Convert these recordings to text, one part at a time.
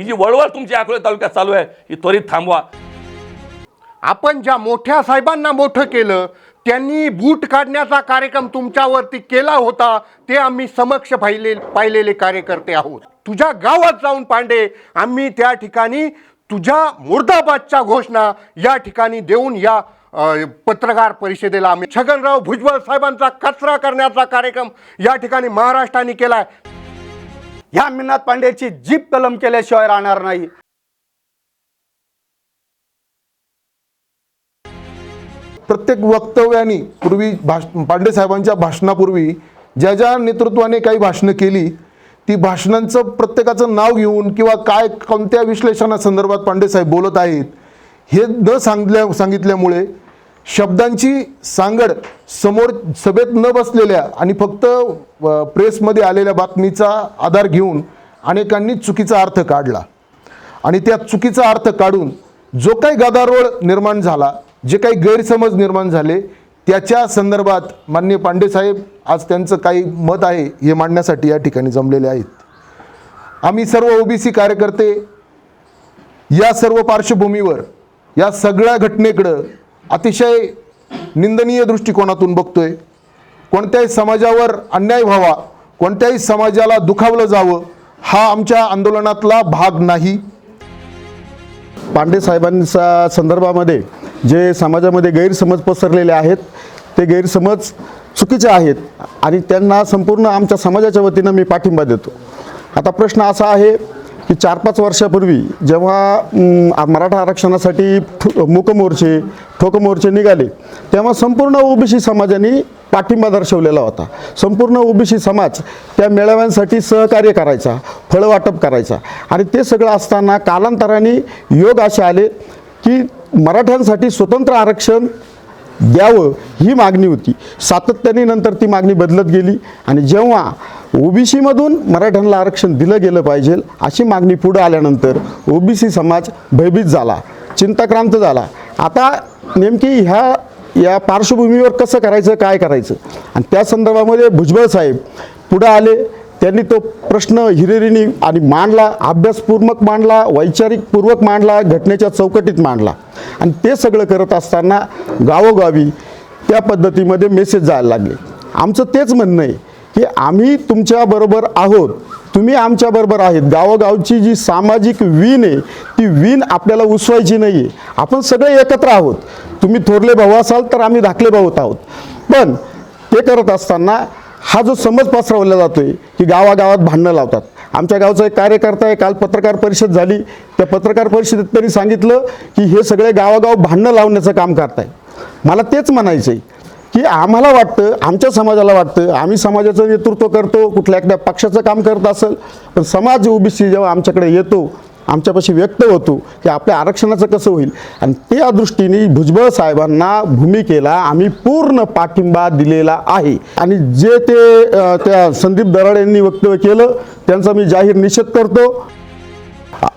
ही जी वळवळ तुमच्या अकोले तालुक्यात चालू आहे ही त्वरित थांबवा. आपण ज्या मोठ्या साहेबांना मोठं केलं त्यांनी बूट काढण्याचा कार्यक्रम तुमच्यावरती केला होता ते आम्ही समक्ष पाहिले पाहिलेले कार्यकर्ते आहोत. तुझ्या गावात जाऊन पांडे आम्ही त्या ठिकाणी तुझ्या मुर्दाबादच्या घोषणा या ठिकाणी देऊन या पत्रकार परिषदेला आम्ही छगनराव भुजबळ साहेबांचा कचरा करण्याचा कार्यक्रम या ठिकाणी महाराष्ट्राने केलाय. ह्या मिनात पांडेची जीप कलम केल्याशिवाय राहणार नाही. प्रत्येक वक्तव्याने पूर्वी भाष पांडे साहेबांच्या भाषणापूर्वी ज्या ज्या नेतृत्वाने काही भाषणं केली ती भाषणांचं प्रत्येकाचं नाव घेऊन किंवा काय कोणत्या विश्लेषणासंदर्भात पांडे साहेब बोलत आहेत हे न सांगल्या सांगितल्यामुळे शब्दांची सांगड समोर सभेत न बसलेल्या आणि फक्त प्रेसमध्ये आलेल्या बातमीचा आधार घेऊन अनेकांनी चुकीचा अर्थ काढला. आणि त्या चुकीचा अर्थ काढून जो काही गदारोळ निर्माण झाला जे काही गैरसमज निर्माण झाले त्याच्या संदर्भात मान्य पांडेसाहेब आज त्यांचं काही मत आहे हे मांडण्यासाठी या ठिकाणी जमलेले आहेत. आम्ही सर्व ओबीसी कार्यकर्ते या सर्व पार्श्वभूमीवर या सगळ्या घटनेकडं अतिशय निंदनीय दृष्टिकोनातून बघतोय. कोणत्याही समाजावर अन्याय व्हावा कोणत्याही समाजाला दुखावलं जावं हा आमच्या आंदोलनातला भाग नाही. पांडे साहेबांच्या संदर्भामध्ये जे समाजामध्ये गैरसमज पसरलेले आहेत ते गैरसमज चुकीचे आहेत आणि त्यांना संपूर्ण आमच्या समाजाच्या वतीनं मी पाठिंबा देतो. आता प्रश्न असा आहे की चार पाच वर्षापूर्वी जेव्हा मराठा आरक्षणासाठी ठो- मूक मोर्चे ठोक मोर्चे निघाले तेव्हा संपूर्ण ओबीसी समाजाने पाठिंबा दर्शवलेला होता. संपूर्ण ओबीसी समाज त्या मेळाव्यांसाठी सहकार्य करायचा फळं वाटप करायचा. आणि ते सगळं असताना कालांतराने योग असे आले की मराठ्यांसाठी स्वतंत्र आरक्षण द्यावं ही मागणी होती. सातत्याने नंतर ती मागणी बदलत गेली आणि जेव्हा ओबीसीमधून मराठ्यांना आरक्षण दिलं गेलं पाहिजे अशी मागणी पुढं आल्यानंतर ओबीसी समाज भयभीत झाला चिंताक्रांत झाला. आता नेमकी ह्या या पार्श्वभूमीवर कसं करायचं काय करायचं? आणि त्या संदर्भामध्ये भुजबळ साहेब पुढं आले. त्यांनी तो प्रश्न हिरेरीने आणि मांडला अभ्यासपूर्वक मांडला वैचारिकपूर्वक मांडला घटनेच्या चौकटीत मांडला. आणि ते सगळं करत असताना गावोगावी त्या पद्धतीमध्ये मेसेज जायला लागले. आमचं तेच म्हणणं आहे की आम्ही तुमच्याबरोबर आहोत. तुम्ही आमच्याबरोबर आहेत. गावोगावची जी सामाजिक वीण आहे ती वीण आपल्याला उसवायची नाही आहे आपण सगळे एकत्र आहोत. तुम्ही थोरले भाऊ असाल तर आम्ही धाकले भाऊ आहोत. पण ते करत असताना हा जो समज पसरवला जातोय की गावागावात भांडणं लावतात. आमच्या गावचा एक कार्यकर्ता आहे काल पत्रकार परिषद झाली. त्या पत्रकार परिषदेत त्यांनी सांगितलं की हे सगळे गावागाव भांडणं लावण्याचं काम करताय. मला तेच म्हणायचं आहे की आम्हाला वाटतं आमच्या समाजाला वाटतं आम्ही समाजाचं नेतृत्व करतो कुठल्या एखाद्या पक्षाचं काम करत असेल पण समाज ओबीसी जेव्हा आमच्याकडे येतो आमच्यापाशी व्यक्त होतो की आपल्या आरक्षणाचं कसं होईल. आणि त्या दृष्टीने भुजबळ साहेबांना भूमिकेला आम्ही पूर्ण पाठिंबा दिलेला आहे. आणि जे ते त्या संदीप दराड यांनी वक्तव्य केलं त्यांचा मी जाहीर निषेध करतो.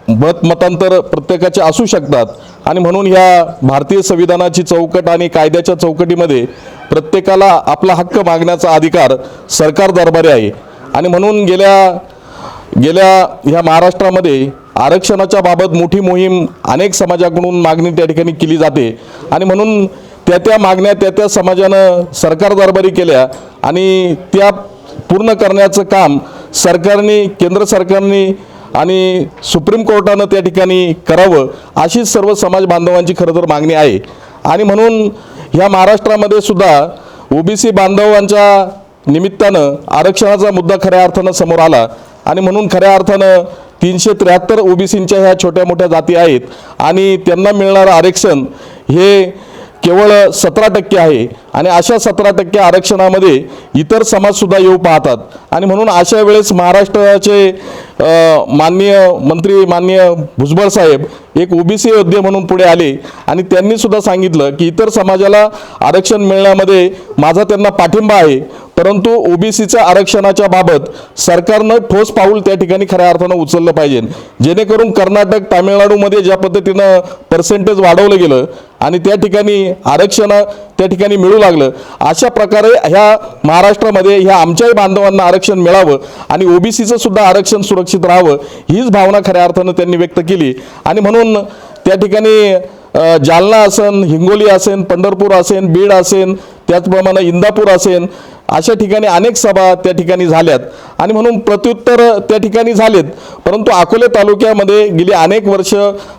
मत मतांतर प्रत्येकाचे असू शकतात. आणि म्हणून ह्या भारतीय संविधानाची चौकट आणि कायद्याच्या चौकटीमध्ये प्रत्येकाला आपला हक्क मागण्याचा अधिकार सरकार दरबारी आहे. आणि म्हणून गेल्या गेल्या ह्या महाराष्ट्रामध्ये आरक्षणाच्या बाबत मोठी मोहीम अनेक समाजाकडून मागणी त्या ठिकाणी केली जाते. आणि म्हणून त्या त्या मागण्या त्या त्या समाजानं सरकार दरबारी केल्या आणि त्या पूर्ण करण्याचं काम सरकारने केंद्र सरकारने आणि सुप्रीम कोर्टानं त्या ठिकाणी करावं अशीच सर्व समाज बांधवांची खरं तर मागणी आहे. आणि म्हणून ह्या महाराष्ट्रामध्ये सुद्धा ओबीसी बांधवांच्या निमित्तानं आरक्षणाचा मुद्दा खऱ्या अर्थानं समोर आला. आणि म्हणून खऱ्या अर्थानं तीनशे त्र्याहत्तर ओबीसींच्या ह्या छोट्या मोठ्या जाती आहेत. आणि त्यांना मिळणारं आरक्षण हे केवळ सतरा टक्के आहे. आणि अशा सतरा टक्के आरक्षणामध्ये इतर समाजसुद्धा येऊ पाहतात. आणि म्हणून अशा वेळेस महाराष्ट्राचे माननीय मंत्री माननीय भुजबळ साहेब एक ओबीसी योद्धे म्हणून पुढे आले. आणि त्यांनी सुद्धा सांगितलं की इतर समाजाला आरक्षण मिळण्यामध्ये माझा त्यांना पाठिंबा आहे. परंतु ओबीसीच्या आरक्षणाच्या बाबत सरकारनं ठोस पाऊल त्या ठिकाणी खऱ्या अर्थानं उचललं पाहिजे. जेणेकरून कर्नाटक तामिळनाडूमध्ये ज्या पद्धतीनं पर्सेंटेज वाढवलं गेलं आणि त्या ठिकाणी आरक्षण त्या ठिकाणी मिळू लागलं अशा प्रकारे ह्या महाराष्ट्रामध्ये ह्या आमच्याही बांधवांना आरक्षण मिळावं आणि ओबीसीचं सुद्धा आरक्षण सुरक्षित राहावं हीच भावना खऱ्या अर्थानं त्यांनी व्यक्त केली. आणि म्हणून त्या ठिकाणी जालना असेल हिंगोली असेल पंढरपूर असेल बीड असेल त्याचप्रमाणे इंदापूर असेल अशा ठिकाणी अनेक सभा त्या ठिकाणी झाल्यात. आणि म्हणून प्रत्युत्तर त्या ठिकाणी झालेत. परंतु अकोले तालुक्यामध्ये गेली अनेक वर्ष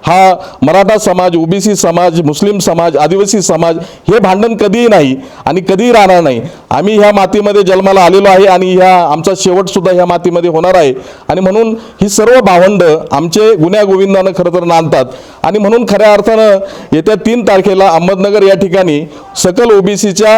हा मराठा समाज ओबीसी समाज मुस्लिम समाज आदिवासी समाज हे भांडण कधीही नाही आणि कधीही राहणार नाही. आम्ही ह्या मातीमध्ये जन्माला आलेलो आहे आणि ह्या आमचा शेवटसुद्धा ह्या मातीमध्ये होणार आहे. आणि म्हणून ही सर्व भावंड आमचे गुन्ह्यागोविंदानं खरं तर नांदतात. आणि म्हणून खऱ्या अर्थानं येत्या तीन तारखेला अहमदनगर या ठिकाणी सकल ओबीसीच्या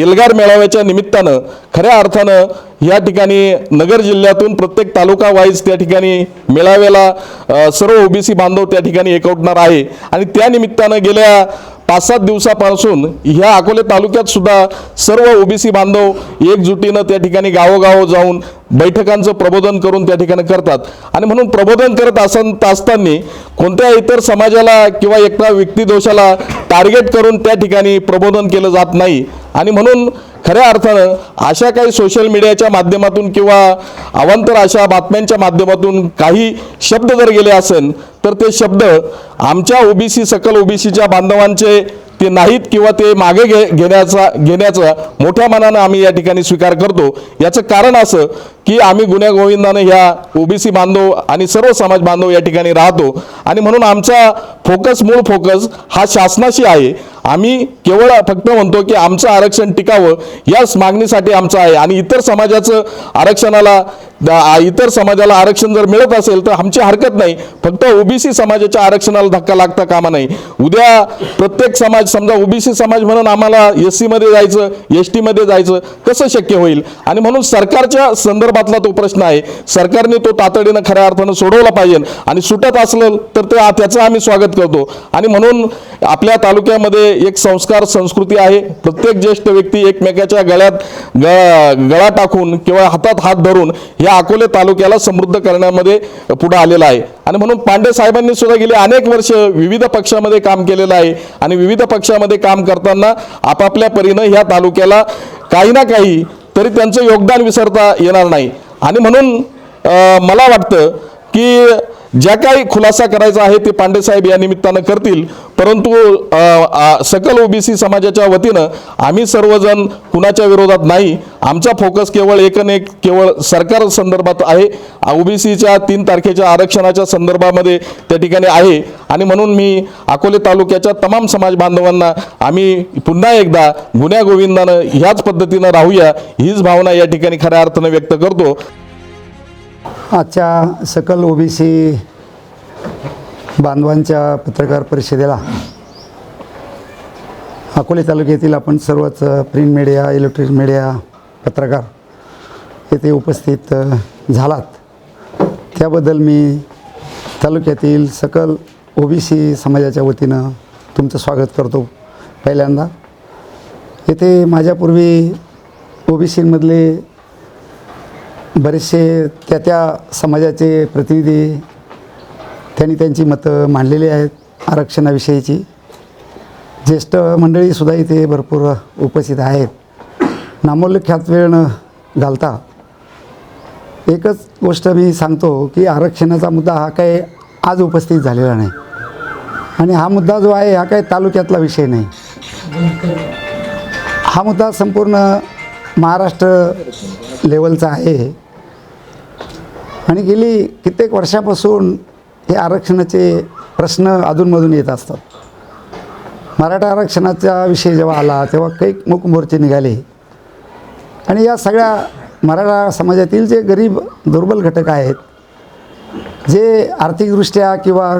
एल्गार मेळाव्याच्या निमित्तानं खऱ्या अर्थानं या ठिकाणी नगर जिल्ह्यातून प्रत्येक तालुका वाईज त्या ठिकाणी मेळाव्याला सर्व ओबीसी बांधव त्या ठिकाणी एकवटणार आहे. आणि त्या निमित्तानं गेल्या पाच सात दिवसापासून ह्या अकोले तालुक्यात सुद्धा सर्व ओबीसी बांधव एकजुटीनं त्या ठिकाणी गावोगाव जाऊन बैठकांचं प्रबोधन करून त्या ठिकाणी करतात. आणि म्हणून प्रबोधन करत असत असताना कोणत्या इतर समाजाला किंवा एका व्यक्तिदोषाला टार्गेट करून त्या ठिकाणी प्रबोधन केलं जात नाही. आणि म्हणून खऱ्या अर्थानं अशा काही सोशल मीडियाच्या माध्यमातून किंवा अवांतर अशा बातम्यांच्या माध्यमातून काही शब्द जर गेले असेल तर ते शब्द आमच्या ओबीसी सकल ओबीसीच्या बांधवांचे ते नाहीत किंवा ते मागे घे घेण्याचा घेण्याचा मोठ्या मनानं आम्ही या ठिकाणी स्वीकार करतो. याचं कारण असं की आम्ही गुन्ह्या ह्या ओबीसी बांधव आणि सर्व समाज बांधव या ठिकाणी राहतो. आणि म्हणून आमचा फोकस मूळ फोकस हा शासनाशी आहे. आम्ही केवळ फक्त म्हणतो की आमचं आरक्षण टिकावं याच मागणीसाठी आमचं आहे. आणि इतर समाजाचं आरक्षणाला इतर समाजाला आरक्षण जर मिळत असेल तर आमची हरकत नाही. फक्त ओबीसी समाजाच्या आरक्षणाला धक्का लागता कामा नाही उद्या प्रत्येक समाज समजा ओबीसी समाज म्हणून आम्हाला एस सीमध्ये जायचं एस टीमध्ये जायचं कसं शक्य होईल? आणि म्हणून सरकारच्या संदर्भातला तो प्रश्न आहे. सरकारने तो तातडीनं खऱ्या अर्थानं सोडवला पाहिजे. आणि सुटत असलं तर ते त्याचं आम्ही स्वागत करतो. आणि म्हणून आपल्या तालुक्यामध्ये एक संस्कार संस्कृती आहे. प्रत्येक ज्येष्ठ व्यक्ती एकमेकाच्या गळ्यात ग गळा टाकून किंवा हातात हात धरून या अकोले तालुक्याला समृद्ध करण्यामध्ये पुढे आलेला आहे. आणि म्हणून पांडे साहेबांनी सुद्धा गेली अनेक वर्ष विविध पक्षामध्ये काम केलेलं आहे. आणि विविध पक्षामध्ये काम करताना आपापल्या परीनं ह्या तालुक्याला काही ना काही तरी त्यांचं योगदान विसरता येणार नाही. आणि म्हणून मला वाटतं की ज्या काही खुलासा करायचा आहे ते पांडे साहेब या निमित्तानं करतील. परंतु सकल ओबीसी समाजाच्या वतीनं आम्ही सर्वजण कुणाच्या विरोधात नाही. आमचा फोकस केवळ एक एक केवळ सरकार संदर्भात आहे. ओबीसीच्या तीन तारखेच्या आरक्षणाच्या संदर्भामध्ये त्या ठिकाणी आहे. आणि म्हणून मी अकोले तालुक्याच्या तमाम समाज बांधवांना आम्ही पुन्हा एकदा गुन्ह्या गोविंदानं ह्याच पद्धतीनं राहूया. हीच भावना या ठिकाणी खऱ्या अर्थानं व्यक्त करतो. आजच्या सकल ओबीसी बांधवांच्या पत्रकार परिषदेला अकोले तालुक्यातील आपण सर्वच प्रिंट मीडिया इलेक्ट्रॉनिक मीडिया पत्रकार येथे उपस्थित झालात. त्याबद्दल मी तालुक्यातील सकल ओबीसी समाजाच्या वतीनं तुमचं स्वागत करतो पहिल्यांदा. येथे माझ्यापूर्वी ओबीसीमधले बरेचसे त्या त्या समाजाचे प्रतिनिधी त्यांनी त्यांची मतं मांडलेली आहेत आरक्षणाविषयीची. ज्येष्ठ मंडळीसुद्धा इथे भरपूर उपस्थित आहेत. नामोल्लेख्यात वेळ न घालता. एकच गोष्ट मी सांगतो की आरक्षणाचा मुद्दा हा काही आज उपस्थित झालेला नाही. आणि हा मुद्दा जो आहे हा काही तालुक्यातला विषय नाही. हा मुद्दा संपूर्ण महाराष्ट्र लेवलचा आहे आणि गेली कित्येक वर्षापासून हे आरक्षणाचे प्रश्न अधूनमधून येत असतात. मराठा आरक्षणाचा विषय जेव्हा आला तेव्हा काही मूक मोर्चे निघाले. आणि या सगळ्या मराठा समाजातील जे गरीब दुर्बल घटक आहेत जे आर्थिकदृष्ट्या किंवा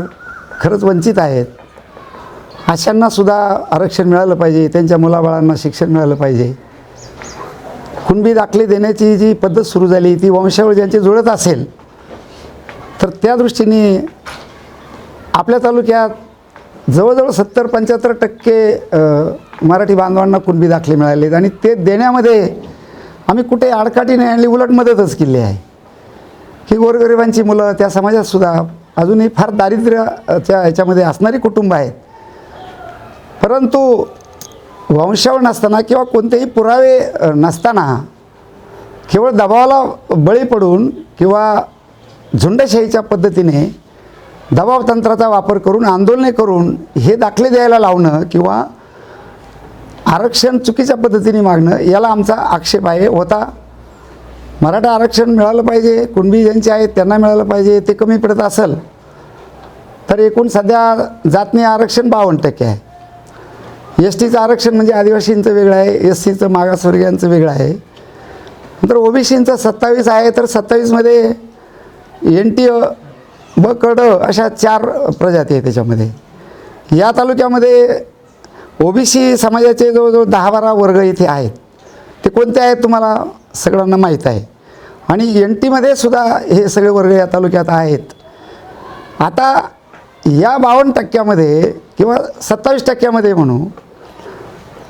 खरंच वंचित आहेत अशांनासुद्धा आरक्षण मिळालं पाहिजे त्यांच्या मुलाबाळांना शिक्षण मिळालं पाहिजे. कुणबी दाखले देण्याची जी पद्धत सुरू झाली ती वंशावळ ज्यांची जुळत असेल तर त्या दृष्टीने आपल्या तालुक्यात जवळजवळ सत्तर पंच्याहत्तर टक्के मराठी बांधवांना कुणबी दाखले मिळाले आणि ते देण्यामध्ये आम्ही कुठे आडकाठी नाही आणली उलट मदतच केली आहे. की गोरगरिबांची मुलं त्या समाजातसुद्धा अजूनही फार दारिद्र्याच्या ह्याच्यामध्ये असणारी कुटुंब आहेत. परंतु वंशावळ नसताना किंवा कोणतेही पुरावे नसताना केवळ दबावाला बळी पडून किंवा झुंडशाहीच्या पद्धतीने दबाव तंत्राचा वापर करून आंदोलने करून हे दाखले द्यायला लावणं किंवा आरक्षण चुकीच्या पद्धतीने मागणं याला आमचा आक्षेप आहे. होता. मराठा आरक्षण मिळालं पाहिजे कुणबी ज्यांचे आहेत त्यांना मिळालं पाहिजे ते कमी पडत असेल तर एकूण सध्या जातनी आरक्षण बावन्न टक्के आहे. एस टीचं आरक्षण म्हणजे आदिवासींचं वेगळं आहे एस सीचं मागासवर्गीयांचं वेगळं आहे. नंतर ओबीसींचं सत्तावीस आहे तर सत्तावीसमध्ये एन टी ब कड अशा चार प्रजाती आहे त्याच्यामध्ये. या तालुक्यामध्ये ओबीसी समाजाचे जवळजवळ दहा बारा वर्ग इथे आहेत. ते कोणते आहेत तुम्हाला सगळ्यांना माहीत आहे. आणि एन टीमध्ये सुद्धा हे सगळे वर्ग या तालुक्यात आहेत. आता या बावन्न टक्क्यामध्ये किंवा सत्तावीस टक्क्यामध्ये म्हणू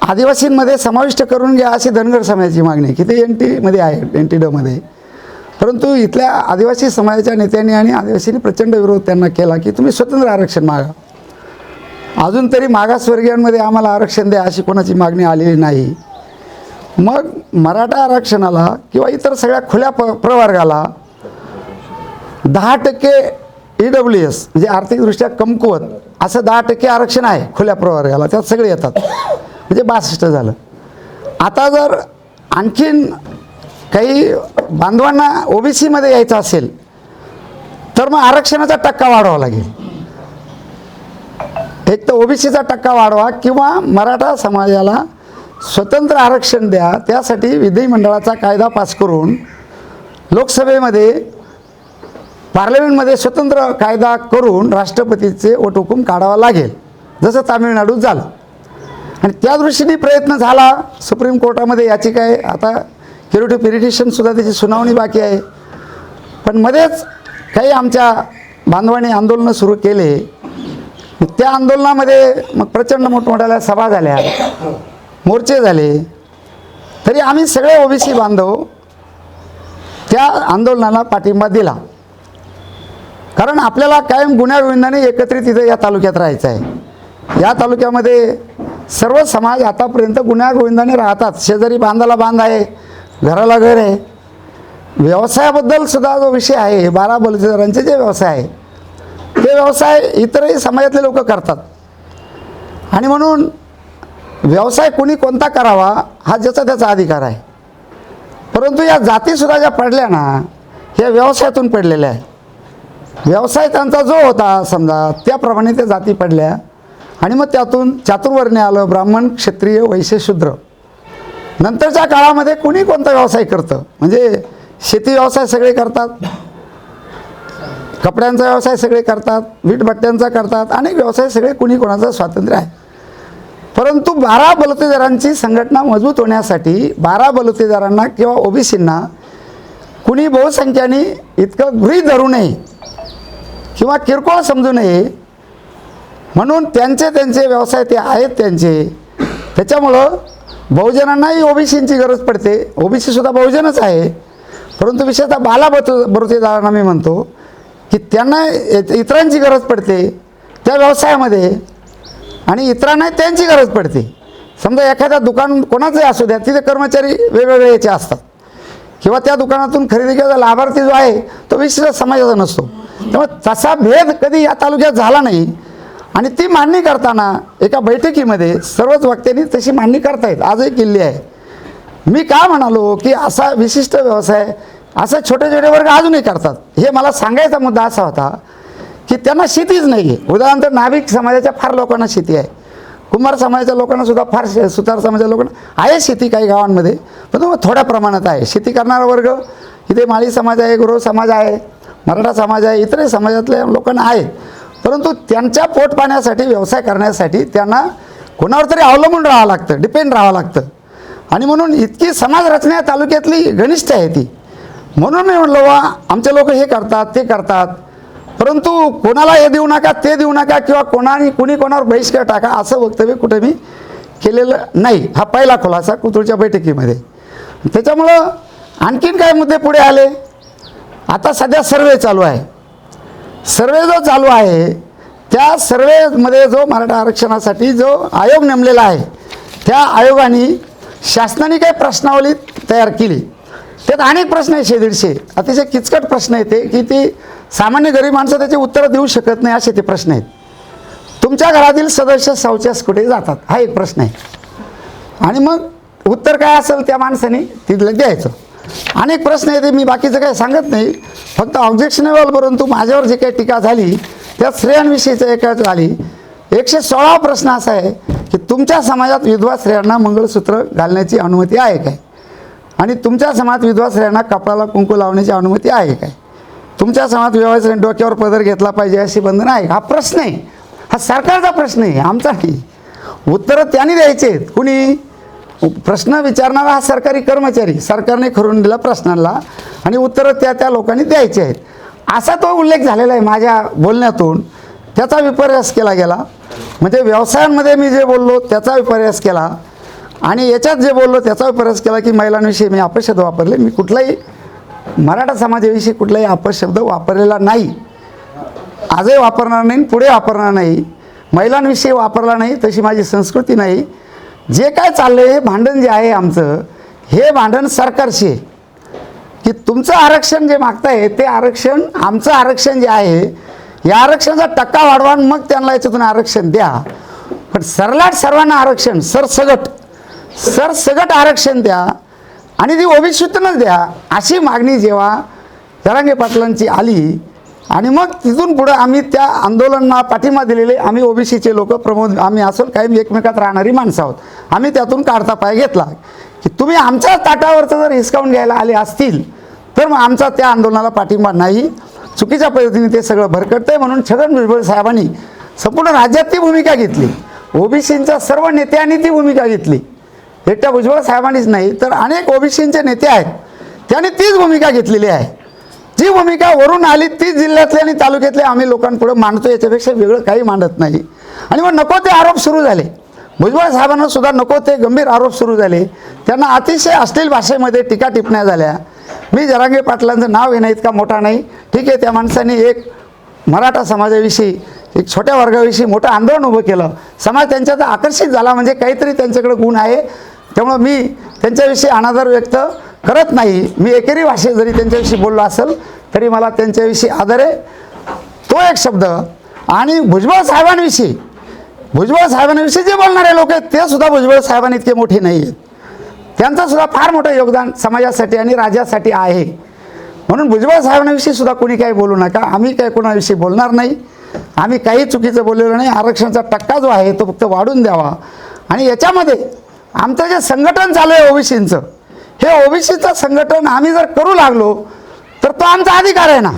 आदिवासींमध्ये समाविष्ट करून घ्या अशी धनगर समाजाची मागणी की ते एन टीमध्ये आहे एन टी डमध्ये. परंतु इथल्या आदिवासी समाजाच्या नेत्यांनी आणि आदिवासींनी प्रचंड विरोध त्यांना केला की तुम्ही स्वतंत्र आरक्षण मागा. अजून तरी मागासवर्गीयांमध्ये आम्हाला आरक्षण द्या अशी कोणाची मागणी आलेली नाही. मग मराठा आरक्षणाला किंवा इतर सगळ्या खुल्या प प्रवर्गाला दहा टक्के ई डब्ल्यू एस म्हणजे आर्थिकदृष्ट्या कमकुवत असं दहा टक्के आरक्षण आहे खुल्या प्रवर्गाला त्यात सगळे येतात. म्हणजे बासष्ट झालं. आता जर आणखीन काही बांधवांना ओबीसीमध्ये यायचं असेल तर मग आरक्षणाचा टक्का वाढवावा लागेल. एक तर ओबीसीचा टक्का वाढवा किंवा मराठा समाजाला स्वतंत्र आरक्षण द्या त्यासाठी विधिमंडळाचा कायदा पास करून लोकसभेमध्ये पार्लमेंटमध्ये स्वतंत्र कायदा करून राष्ट्रपतीचे वटहुकूम काढावा लागेल. जसं तामिळनाडूत झालं. आणि त्या दृष्टीने प्रयत्न झाला. सुप्रीम कोर्टामध्ये याचिका आहे. आता क्युरिटी पिरिटिशनसुद्धा त्याची सुनावणी बाकी आहे. पण मध्येच काही आमच्या बांधवांनी आंदोलनं सुरू केले. त्या आंदोलनामध्ये मग प्रचंड मोठमोठ्या सभा झाल्या. मोर्चे झाले. तरी आम्ही सगळे ओबीसी बांधव त्या आंदोलनाला पाठिंबा दिला. कारण आपल्याला कायम गुन्ह्यागोविंदाने एकत्रित इथं या तालुक्यात राहायचं आहे. या तालुक्यामध्ये सर्व समाज आतापर्यंत गुन्ह्यागोविंदाने राहतात. शेजारी बांधाला बांध आहे घराला घर आहे. व्यवसायाबद्दल सुद्धा जो विषय आहे बारा बलुतेदारांचे जे व्यवसाय आहे ते व्यवसाय इतरही समाजातले लोक करतात. आणि म्हणून व्यवसाय कोणी कोणता करावा हा ज्याचा त्याचा अधिकार आहे. परंतु या जातीसुद्धा ज्या पडल्या ना या व्यवसायातून पडलेल्या आहे व्यवसाय त्यांचा जो होता समजा त्याप्रमाणे त्या जाती पडल्या. आणि मग त्यातून चातुर्वर्ण्य आलं ब्राह्मण क्षत्रिय वैश्य शूद्र. नंतरच्या काळामध्ये कुणी कोणता व्यवसाय करतं? म्हणजे शेती व्यवसाय सगळे करतात. कपड्यांचा व्यवसाय सगळे करतात. वीटभट्ट्यांचा करतात. अनेक व्यवसाय सगळे कुणी कोणाचं स्वातंत्र्य आहे. परंतु बारा बलुतेदारांची संघटना मजबूत होण्यासाठी बारा बलुतेदारांना किंवा ओबीसींना कुणी बहुसंख्याने इतकं गृहीत धरू नये किंवा किरकोळ समजू नये म्हणून त्यांचे त्यांचे व्यवसाय ते आहेत त्यांचे. त्याच्यामुळं बहुजनांनाही ओबीसींची गरज पडते. ओबीसीसुद्धा बहुजनच आहे. परंतु विशेषतः बाला बत बरुतेदारांना मी म्हणतो की त्यांना इतरांची गरज पडते त्या व्यवसायामध्ये आणि इतरांना त्यांची गरज पडते. समजा एखाद्या दुकान कोणाचंही असू द्या तिथे कर्मचारी वेगवेगळे याचे असतात. किंवा त्या दुकानातून खरेदी केलेला लाभार्थी जो आहे तो विशिष्ट समाजाचा नसतो. त्यामुळे तसा भेद कधी या तालुक्यात झाला नाही. आणि ती मांडणी करताना एका बैठकीमध्ये सर्वच वक्त्यांनी तशी मांडणी करतायत. आजही किल्ली आहे. मी का म्हणालो की असा विशिष्ट व्यवसाय असे छोटे छोटे वर्ग अजूनही करतात. हे मला सांगायचा मुद्दा असा होता की त्यांना शेतीच नाही आहे उदाहरणार्थ नाभिक समाजाच्या फार लोकांना शेती आहे. कुंभार समाजाच्या लोकांना सुद्धा फार शे सुतार समाजाच्या लोकांना आहे शेती काही गावांमध्ये पण थोड्या प्रमाणात आहे. शेती करणारा वर्ग इथे माळी समाज आहे गुरु समाज आहे मराठा समाज आहे इतरही समाजातल्या लोकांना आहेत परंतु त्यांच्या पोट पाण्यासाठी व्यवसाय करण्यासाठी त्यांना कोणावर तरी अवलंबून राहावं लागतं डिपेंड राहावं लागतं. आणि म्हणून इतकी समाज रचना तालुक्यातली घनिष्ठ आहे ती. म्हणून मी म्हणलो वा आमचे लोक हे करतात ते करतात. परंतु कोणाला हे देऊ नका ते देऊ नका किंवा कोणाने कुणी कोणावर बहिष्कार टाका असं वक्तव्य कुठे मी केलेलं नाही. हा पहिला खुलासा कुतुळच्या बैठकीमध्ये. त्याच्यामुळं आणखीन काय मुद्दे पुढे आले? आता सध्या सर्वे चालू आहे. सर्वे जो चालू आहे त्या सर्वेमध्ये जो मराठा आरक्षणासाठी जो आयोग नेमलेला आहे त्या आयोगाने शासनाने काही प्रश्नावली तयार केली. त्यात अनेक प्रश्न आहे शे दीडशे अतिशय किचकट प्रश्न येते की ती सामान्य गरीब माणसं त्याची उत्तरं देऊ शकत नाही असे ते प्रश्न आहेत. तुमच्या घरातील सदस्य शौचास कुठे जातात? हा एक प्रश्न आहे. आणि मग उत्तर काय असेल त्या माणसाने? तिथलं द्यायचं अनेक प्रश्न येते मी बाकीचं काही सांगत नाही. फक्त ऑब्जेक्शनेबल परंतु माझ्यावर जी काही टीका झाली त्या स्त्रियांविषयीचं एक झाली. एकशे सोळा प्रश्न असा आहे की तुमच्या समाजात विधवा स्त्रियांना मंगळसूत्र घालण्याची अनुमती आहे काय? आणि तुमच्या समाजात विधवा स्त्रियांना कपाळाला कुंकू लावण्याची अनुमती आहे काय? तुमच्या समाजात विवाह स्त्री डोक्यावर पदर घेतला पाहिजे अशी बंधनं आहे हा प्रश्न आहे. हा सरकारचा प्रश्न आहे आमचा नाही. उत्तरं त्यांनी द्यायचे आहेत कुणी? प्रश्न विचारणारा हा सरकारी कर्मचारी सरकारने खरून दिला प्रश्नाला आणि उत्तरं त्या त्या लोकांनी द्यायची आहेत. असा तो उल्लेख झालेला आहे माझ्या बोलण्यातून. त्याचा विपर्यास केला गेला. म्हणजे व्यवसायांमध्ये मी जे बोललो त्याचा विपर्यास केला. आणि याच्यात जे बोललो त्याचा विपर्यास केला की महिलांविषयी मी अपशब्द वापरले. मी कुठलाही मराठा समाजाविषयी कुठलाही अपशब्द वापरलेला नाही. आजही वापरणार नाही आणि पुढे वापरणार नाही. महिलांविषयी वापरला नाही तशी माझी संस्कृती नाही. जे काय चाललं हे भांडण जे आहे आमचं हे भांडण सरकारशी आहे. की तुमचं आरक्षण जे मागताय ते आरक्षण आमचं आरक्षण जे आहे या आरक्षणाचा टक्का वाढवा आणि मग त्यांना याच्यातून आरक्षण द्या. पण सरलाट सर्वांना आरक्षण सरसगट सरसगट आरक्षण द्या आणि ती ओबीसीतूनच द्या अशी मागणी जेव्हा जरांगे पाटलांची आली आणि मग तिथून पुढं आम्ही त्या आंदोलनाला पाठिंबा दिलेले आम्ही ओबीसीचे लोक प्रमोद आम्ही असं काही एकमेकात राहणारी माणसं आहोत. आम्ही त्यातून काढता पाय घेतला. की तुम्ही आमच्या ताटावरचं जर हिसकावून घ्यायला आले असतील तर मग आमचा त्या आंदोलनाला पाठिंबा नाही. चुकीच्या पद्धतीने ते सगळं भरकटतंय म्हणून छगन भुजबळ साहेबांनी संपूर्ण राज्यात ती भूमिका घेतली. ओबीसींच्या सर्व नेत्यांनी ती भूमिका घेतली. एकट्या भुजबळ साहेबांनीच नाही तर अनेक ओबीसींचे नेते आहेत. त्यांनी तीच भूमिका घेतलेली आहे. जी भूमिका वरून आली तीच जिल्ह्यातले आणि तालुक्यातले आम्ही लोकांपुढे मांडतो याच्यापेक्षा वेगळं काही मांडत नाही. आणि मग नको ते आरोप सुरू झाले. भुजबळ साहेबांना सुद्धा नको ते गंभीर आरोप सुरू झाले. त्यांना अतिशय अश्लील भाषेमध्ये टीका टिपण्या झाल्या. मी जरांगे पाटलांचं नाव घेणं इतका मोठा नाही. ठीक आहे त्या माणसाने एक मराठा समाजाविषयी एक छोट्या वर्गाविषयी मोठं आंदोलन उभं केलं. समाज त्यांच्यात आकर्षित झाला म्हणजे काहीतरी त्यांच्याकडे गुण आहे. त्यामुळं मी त्यांच्याविषयी अनादर व्यक्त करत नाही. मी एकेरी भाषेत जरी त्यांच्याविषयी बोललो असेल तरी मला त्यांच्याविषयी आदर आहे. तो एक शब्द. आणि भुजबळ साहेबांविषयी. भुजबळ साहेबांविषयी जे बोलणारे लोक आहेत ते सुद्धा भुजबळ साहेबांनी इतके मोठे नाही आहेत. त्यांचं सुद्धा फार मोठं योगदान समाजासाठी आणि राज्यासाठी आहे. म्हणून भुजबळ साहेबांविषयी सुद्धा कोणी काही बोलू नका. आम्ही काही कोणाविषयी बोलणार नाही. आम्ही काही चुकीचं बोललेलो नाही. आरक्षणाचा टक्का जो आहे तो फक्त वाढून द्यावा. आणि याच्यामध्ये आमचं जे संघटन चालू आहे ओबीसींचं हे ओबीसीचं संघटन आम्ही जर करू लागलो तर तो आमचा अधिकार आहे ना.